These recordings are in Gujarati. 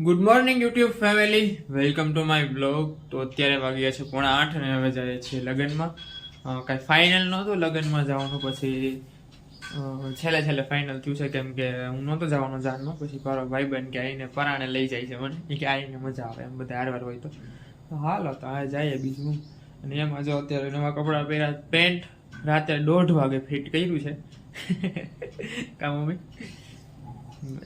Good morning YouTube family welcome to my blog તો અત્યારે વાગ્યા છે પોણા આઠ અને હવે જાય છીએ લગ્નમાં. કાંઈ ફાઇનલ નહોતું, લગ્નમાં જવાનું પછી છેલ્લે છેલ્લે ફાઇનલ થયું છે કેમ કે હું નહોતો જવાનો જાનમાં. પછી મારો ભાઈબંધ કે આવીને પરાણે લઈ જાય છે મને. ઈ કે આવીને મજા આવે, એમ બધા હારવાર હોય તો. હાલો તો આ જઈએ બીજું અને એમાં જો અત્યારે નવા કપડાં પહેર્યા, પેન્ટ રાત્રે દોઢ વાગે ફિટ કર્યું છે. કા મમ્મી?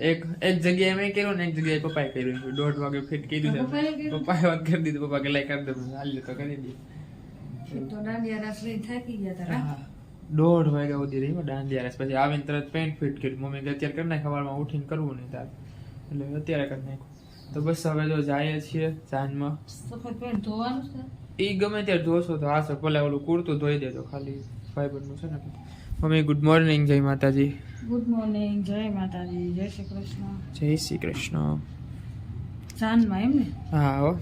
એક એક જગ્યાએ મેં કર્યું ને એક જગ્યાએ પપ્પાએ કર્યું. દોઢ વાગે ફિટ કીધું દીધું પપ્પાએ વાત કરી દીધું. પપ્પા કે લઈ કરી દઉં હાલ તો કરી દે. હા. દોઢ વાગ્યા સુધી રહી દાંડિયા રસ. પછી આવીને તરત પેન્ટ ફિટ કર્યું. મમ્મી કે અત્યારે કરી નાખ સવારમાં ઉઠીને કરવું નહીં તાર. એટલે અત્યારે કરી નાખ્યું. તો બસ હવે જો જઈએ છીએ સાંજમાં. સફેદ પેન્ટ ધોવાનું છે? એ ગમે ત્યારે ધોશો તો હાશે ભલે ઓલું કુર્તું ધોઈ દેજો ખાલી. ફાઈબરનું છે ને. મમ્મી ગુડ મોર્નિંગ જય માતાજી. ગુડ મોર્નિંગ જય માતાજી જય શ્રી કૃષ્ણ. જય શ્રી કૃષ્ણ. સાંજમાં એમ ને? હા હો.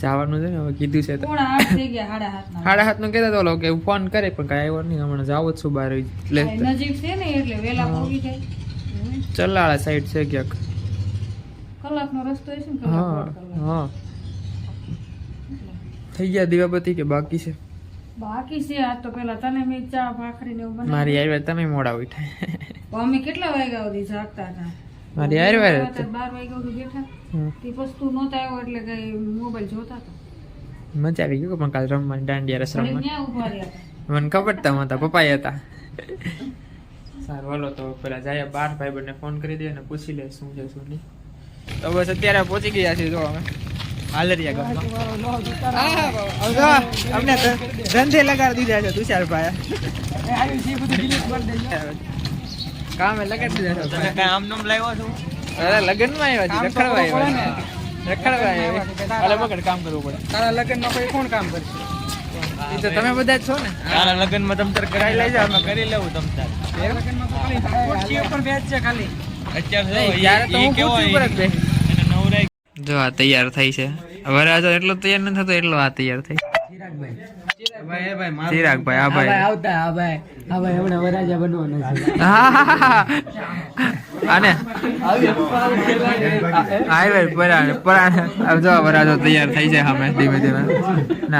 જવાનું છે ને હવે કીધું છે સાડા હાથનું કહેતા તો કે ફોન કરે પણ કાંઈ આવ્યો નહીં હમણાં જાવ છું બહાર એટલે નજીક છે ને એટલે વેલા પહોંચી જાય. ચલાળા સાઈડ છે ક્યાંક. કલાકનો રસ્તો છે ને હા. હા. થઈ ગયા દીવાબત્તી કે બાકી છે? બાકી છે આજ તો પેલા તને મેં ચા ભાખરી ને એવું. મારી આવ્યા તમે મોડા ઉઠ્યા અમે કેટલા વાગ્યા સુધી જાગતા હતા? મારી આવ્યા બાર વાગ્યા સુધી બેઠા. તે પછી તું નહોતા આવ્યો એટલે કઈ મોબાઈલ જોતા હતા. મજા આવી ગયું પણ કાલ રમવાની દાંડિયા રસ રહ્યા મને ખબર તા હતા પપ્પા હતા. સારું હાલો તો પેલા જાય બાર ભાઈ બંને ફોન કરી દે અને પૂછી લે શું છે શું નહીં. તો બસ અત્યારે પહોંચી ગયા છીએ જો અમે હાલરિયા ગામમાં અમને ધંધે લગાડી દીધા છે તુષારભાઈ કામે લગાડી દીધા છે આમ નામ લાવ્યો છું? અરે લગ્નમાં આવ્યા છે રખડવા આવ્યા રખડવા આવ્યા અલે મગર કામ કરવું પડે. તારા લગ્નમાં કોઈ કોણ કામ કરશે? એ તો તમે બધા જ છો ને. તારા લગ્નમાં તમતાર કરાવી લઈ જાવ અમે કરી લેવું તમ તાર. ખુરશી ઉપર બેસ છે ખાલી. અત્યારે તો હું ખુરશી ઉપર જ બેસ. જો આ તૈયાર થઈ છે. વરાજો એટલો તૈયાર નથી થતો એટલો આ તૈયાર થઈ. ભાઈ ભાઈ. મારું ચિરાગભાઈ આ ભાઈ આવતા આ ભાઈ. આ ભાઈ હમણાં વરાજા બનવાનો છે. આને હાઈવે પરાણે પરાણે. જો વરાજો તૈયાર થઈ જાય સામે ધીમે ધીમે. ને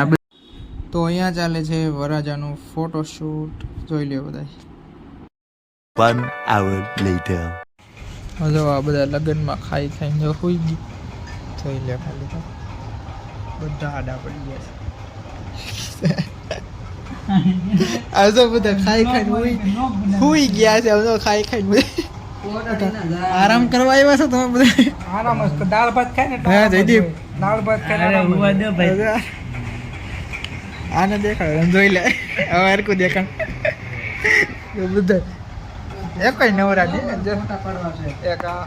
તો અહીંયા ચાલે છે વરાજાનું ફોટોશૂટ જોઈ લ્યો બધા One hour later. જો આ બધા લગ્નમાં ખાઈ ખાઈને જો હોઈ ગઈ. જોઈ લે ખાલી તો. બધા આડા પડી ગયા આ બધા ખાઈ ખાઈને હુઈ હુઈ ગયા છે હવે ખાઈ ખાઈને આરામ કરવા આવ્યા છો તમે બધા? આરામ જ દાળ ભાત ખાય ને હા જયદીપ. દાળ ભાત ખાય આને દેખાડ આને જોઈ લે. હવે હરકું દેખાડ બધા એક જ. નવરા દે એક આ.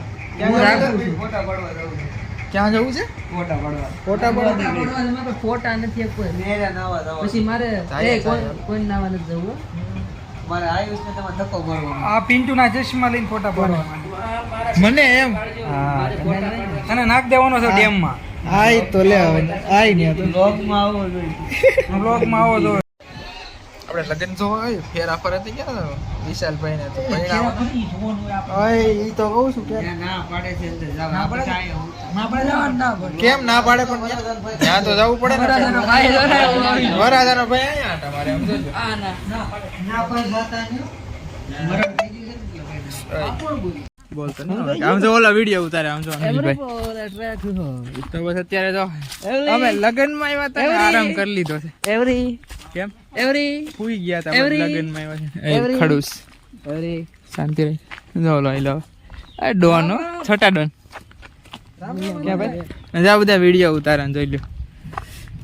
ક્યાં જવું છે? ફોટા પાડવા. ફોટા નથી કોઈ. પછી મારે જાય, એ કોઈ જાય. કોઈ નાવા નથી જવું. આ પિન્ટુ ના ચશ્મા લઈને ફોટા પાડવા મને એમ? અને નાખ દેવાનો છે ડેમમાં આય તો લે હવે. આઈ ને. તો બ્લોગમાં આવો તો આપણે લગ્ન જોવા આવ્યું ફેરા ફરે થઈ ગયા ને વિશાલભાઈ ને તો પરિણામ ઓય ઈ તો કહું છું કે કેમ ના પાડે પણ ત્યાં- તો જવું પડે ને. વરાજાનો ભાઈ અહીંયા તમારે ના બોલતો નહીં આમ જો ઓલા વિડિયો ઉતારે આમ જો અનિલભાઈ. તો બસ અત્યારે જો અમે લગ્નમાં આવ્યા હતા આરામ કરી લીધો છે. એવરી કેમ? એવરી સુઈ ગયા તા લગ્નમાં આવ્યા છે. ખડુસ. એવરી શાંતિ રહી. જો લો લો. આ ડોન છોટા ડોન. ક્યાં ભાઈ? મજા બધા વીડિયો ઉતારા ને જોઈ લ્યો.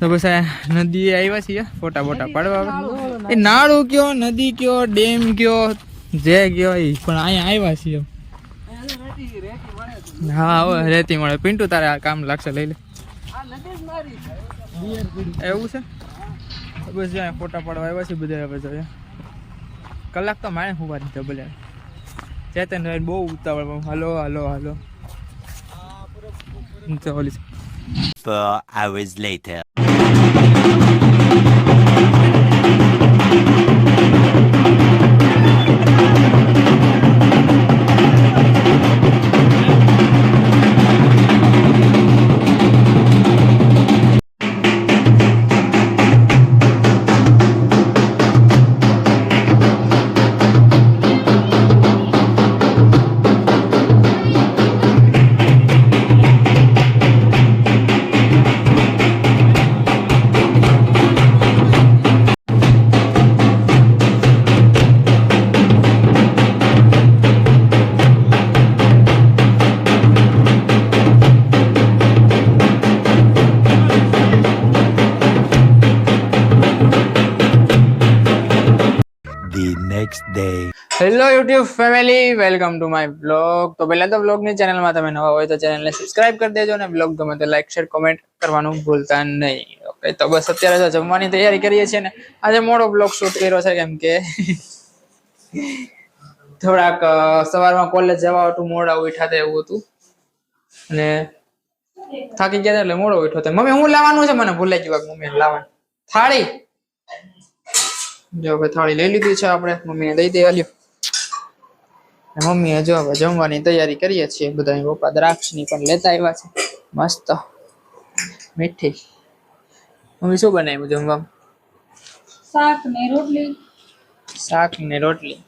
તો બસ આ નદી આવ્યા છીએ ફોટા બોટા પાડવા એ નાળું કયો નદી કયો ડેમ કયો જે કયો એ પણ અહીંયા આવ્યા છીએ. હા હવે રેતી મળે. પિન્ટુ તારે આ કામ લાગશે લઈ લે. એવું છે? બસ જ્યાં ફોટા પાડવા આવ્યા છે બધા હવે જોઈએ. કલાક તો માણે હોવાની ડબલ ચેતન ભાઈ બહુ ઉતાવળ hello hello hello. Four hours later. Day. Hello YouTube family welcome to my blog તો પહેલા તો બ્લોગની ચેનલમાં તમે નવા હોય તો ચેનલને સબસ્ક્રાઇબ કરી દેજો અને બ્લોગ ગમે તો લાઈક શેર કોમેન્ટ કરવાનું ભૂલતા નહીં. ઓકે તો બસ અત્યારે તો જમવાની તૈયારી કરીએ છીએ ને આજે મોડો બ્લોગ શૂટ કર્યો છે કેમ કે થોડાક સવારમાં કોલેજ જવા હતું, મોડા ઉઠા એવું હતું. અને થાકી ગયા એટલે મોડો ઉઠો મમ્મી, હું લાવવાનું છે? મને ભૂલાઈ ગયું. મમ્મી, લાવવાનું. થાળી? જો હવે થાળી લઈ લીધી છે આપણે. મમ્મીને દઈ દે આલ્યો મમ્મીએ જો હવે જમવાની તૈયારી કરીએ છીએ. બધા પપ્પા દ્રાક્ષની પણ લેતા આવ્યા છે. મસ્ત. મીઠી. મમ્મી શું બનાવ્યું જમવામાં? શાક ને રોટલી. શાક ને રોટલી.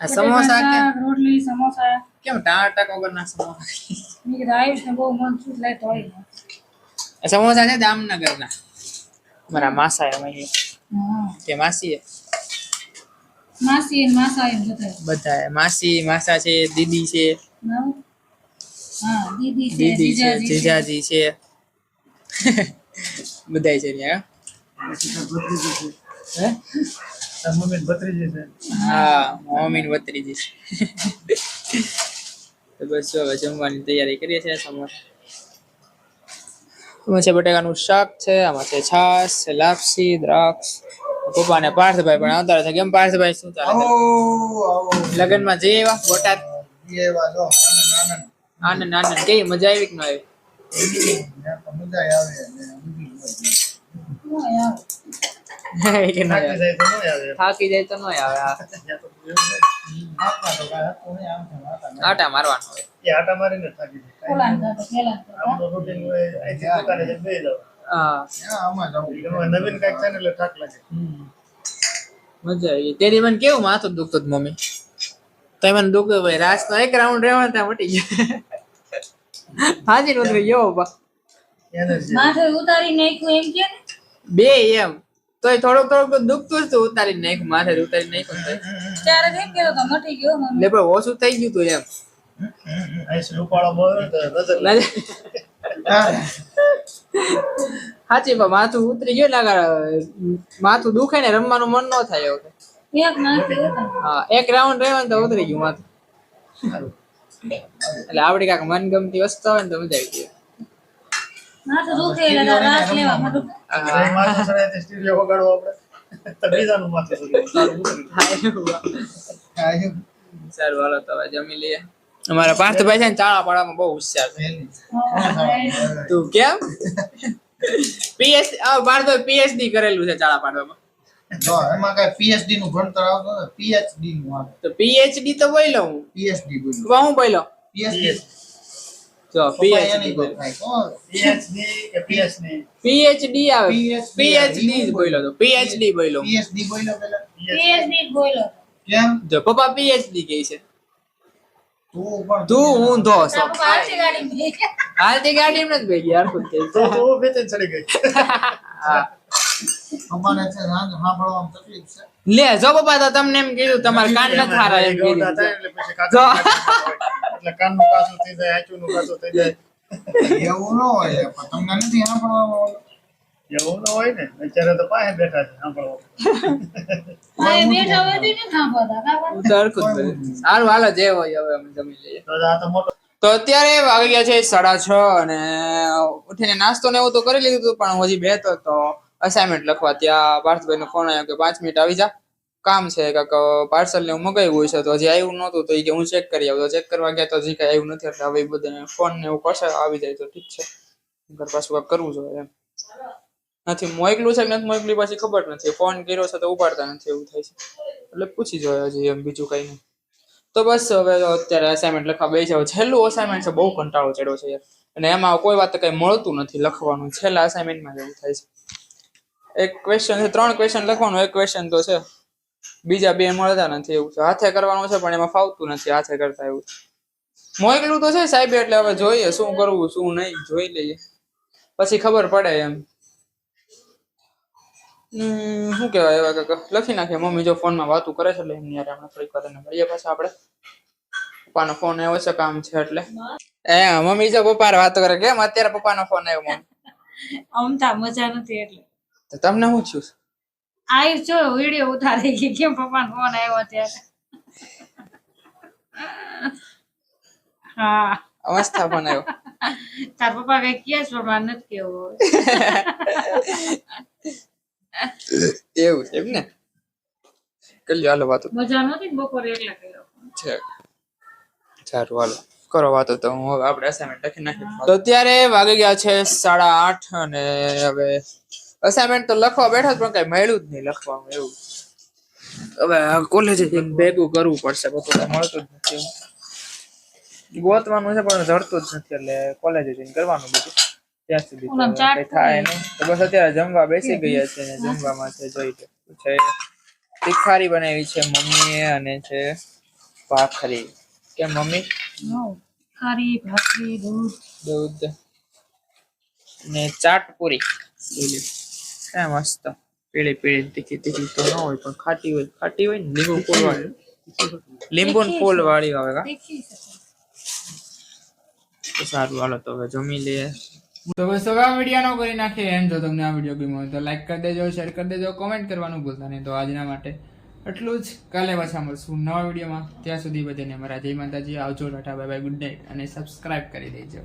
આ સમોસા કે રોટલી સમોસા. કેમ ટાટા વગરના સમોસા? મી રાઈસ ને બહુ મન છું લે તો આ સમોસા છે જામનગરના. મારા માસા એમ અહીંયા કે માસી માસી અને માસા એમ બધા બધા માસી માસા છે દીદી છે નવ? હા દીદી છે દીદી છે જીજાજી છે. જીજાજી છે બધાય છે ત્યાં હે હા મમ્મી ને ભત્રીજી છે તો બસ જો હવે જમવાની તૈયારી કરીએ છીએ સમોસા આમાં છે બટેકાનું શાક છે આમાં છે છાશ છે લાપસી દ્રાક્ષ. પપ્પા ને પાર્થભાઈ પણ આવતા છે કેમ પાર્થભાઈ શું ચાલે લગ્નમાં જઈ આવ્યા બોટાદ? આનંદ આનંદ. કેવી? મજા આવી કે ન આવી? મજા આવી? થાકી જાય તો ન આવે આટા મારવાનો હોય આટા મારીને થાકી જાય નવીન કંઈક છે ને એટલે થાક લાગે. મજા આવી તેની મને કેવું માથું દુખતું મમ્મી તો મને દુખતું ભાઈ રાસ તો એક રાઉન્ડ રહેવા ત્યાં મટી ગયો હાજી નોંધ ગયો બા માથે ઉતારી નાખ્યું, એમ કે ને બે એમ. તોય થોડુંક થોડુંક તો દુખતું હતું ઉતારી નાખ માથે ઉતારી નાખ ત્યારે એમ કેતો તો મટી ગયો એટલે પણ ઓછું થઈ ગયું તું એમ. તો સાચી પણ માથું ઉતરી ગયું લાગે માથું દુખે ને રમવાનું મન ન થાય એવું એક હા એક રાઉન્ડ રહ્યો ને તો ઉતરી ગયું માથું. એટલે આપડી કાંક મનગમતી વસ્તુ હોય ને તો મજા આવી ગઈ. માથું દુખે એટલે રાસ લેવા મોટું. માથું માથું સડાય તે સ્ટીરિયો વગાડવો આપણે. તો બીજાનું માથું સડાય. સારું સારું. હાલો તો જમી લઈએ. અમારા પાર્થભાઈ છે ને ચાળા પાડવામાં બહુ હોશિયાર છે. તું કેમ? પીએચ પાર્થભાઈ પીએચડી કરેલું છે ચાળા પાડવામાં. જો એમાં કઈ પીએચડી નું ભણતર આવતું પીએચડી નું તો પીએચડી તો બોલ્યો હું. પીએચડી બોલ્યું. હું બોલ્યો? પીએચડી પીએચડી આવે પીએચડી બોલ્યો તો પીએચડી બોલ્યો હું. પીએચડી બોલ્યો પેલા પીએચડી બોલ્યો કેમ જો પપ્પા પીએચડી કહે છે તું પણ તું ઊંધો છો ગાડી હાલતી ગાડીમાં જ ભેગી જ થઈ તો બેચેન ચડી ગઈ અમારે છે સાંજ સાંભળવામાં તકલીફ છે લે જો પપ્પા તો તમને એમ કીધું તમારે કાન નથી હારા એમ કીધું એટલે કાનનું કાચું થઈ જાય આંચુનું કાચું થઈ જાય. એવું ન હોય પણ તમને નથી સાંભળવામાં એવું ન હોય ને અત્યારે તો પાસે બેઠા છે સાંભળવા. તો અત્યારે વાગી ગયા છે સાડા છ અને ઉઠીને નાસ્તો ને એવું તો કરી લીધું પણ હજી બેઠો તો અસાઇનમેન્ટ લખવા ત્યાં પાર્થભાઈ નો ફોન આવ્યો કે પાંચ મિનિટ આવી જા. કામ છે કાંક પાર્સલ ને એવું મગાવ્યું છે, તો હજી આવ્યું નહોતું, તો એ કે હું ચેક કરી આવું. તો ચેક કરવા ગયા તો હજી કઈ આવ્યું નથી, એટલે હવે એ બધાને ફોન ને એવું કરશે આવી જાય તો ઠીક છે. ઘર પાછું કાંઈક કરવું જોઈએ એમ. નથી મોકલું છે નથી મોકલી પાછી ખબર નથી. ફોન કર્યો છે તો ઉપાડતા નથી એવું થાય છે. એટલે પૂછી જોઈએ હજી એમ, બીજું કઈ નહીં. તો બસ હવે અત્યારે અસાઇનમેન્ટ લખવા બે જાવ છેલ્લું અસાઇનમેન્ટ છે, બહુ કંટાળો ચડ્યો છે યાર. અને એમાં કોઈ વાત કઈ મળતું નથી લખવાનું. છેલ્લા અસાઇનમેન્ટમાં એવું થાય છે. એક ક્વેશ્ચન છે, ત્રણ ક્વેશ્ચન લખવાનું. એક ક્વેશ્ચન તો છે. બીજા બે મળતા નથી એવું છે. હાથે કરવાનું છે પણ એમાં ફાવતું નથી હાથે કરતા એવું. મોકલું તો છે સાહેબ એટલે હવે જોઈએ શું કરવું શું નહીં જોઈ લઈએ. પછી ખબર પડે એમ. શું કહેવાય એવા કાકા? લખી નાખે મમ્મી જો ફોનમાં વાતું કરે છે એટલે એમની યાર આપણે ફરી કરીને મળીએ પાછા આપણે. પપ્પાનો ફોન આવ્યો છે કામ છે એટલે. એ મમ્મી જો પપ્પા વાતો કરે કેમ? અત્યારે પપ્પાનો ફોન આવ્યો મમ્મી. અમતા મજા નથી એટલે. તમને શું થયું આયુષ જો વીડિયો ઉતારી કે કેમ પપ્પાનો ફોન આવ્યો ત્યારે? હા. અવસ્થા પણ આવ્યો. તાર પપ્પા કઈ કે છો મારે નથી કેવો એવું છે એમ ને? કરી હાલો વાતો. મજા નથી બપોરે એકલા કર્યો? છે. સારું હાલો. કરો વાતો તો હું હવે આપણે અસાઇનમેન્ટ લખી નાખી તો અત્યારે વાગી ગયા છે સાડા આઠ અને હવે અસાઇનમેન્ટ તો લખવા બેઠો પણ કઈ મળ્યું જ નહીં લખવાનું એવું. હવે કોલેજે જઈને ભેગું કરવું પડશે બધું મળતું જ નથી ગોતવાનું છે પણ જડતું જ નથી એટલે કોલેજે જઈને કરવાનું બધું. ત્યાં સુધી કઈ થાય નહીં. તો બસ અત્યારે જમવા બેસી ગયા છે જમવામાં છે જોઈ છે તીખારી બનાવી છે મમ્મીએ અને છે ભાખરી. કે મમ્મી? ખારી ભાખરી દૂધ. દૂધ ને ચાટ પૂરી. ક્યાં મસ્ત પીળી પીળી તીખી તીખી તો ન હોય પણ ખાટી હોય ખાટી હોય ને લીંબુ ફૂલ વાળી લીંબુ ને ફૂલ વાળી આવે કા? તો સારું હાલો તો હવે જમી લઈએ. તો બસ હવે આ વીડિયો નો કરી નાખીએ એમ જો તમને આ વીડિયો ગમ્યો હોય તો લાઈક કરી દેજો શેર કરી દેજો કોમેન્ટ કરવાનું ભૂલતા નહીં. તો આજના માટે એટલું જ. કાલે પાછા મળશું નવા વિડીયોમાં. ત્યાં સુધી બધાને મારા જય માતાજી આવજો tata bye bye good night અને સબસ્ક્રાઇબ કરી દેજો.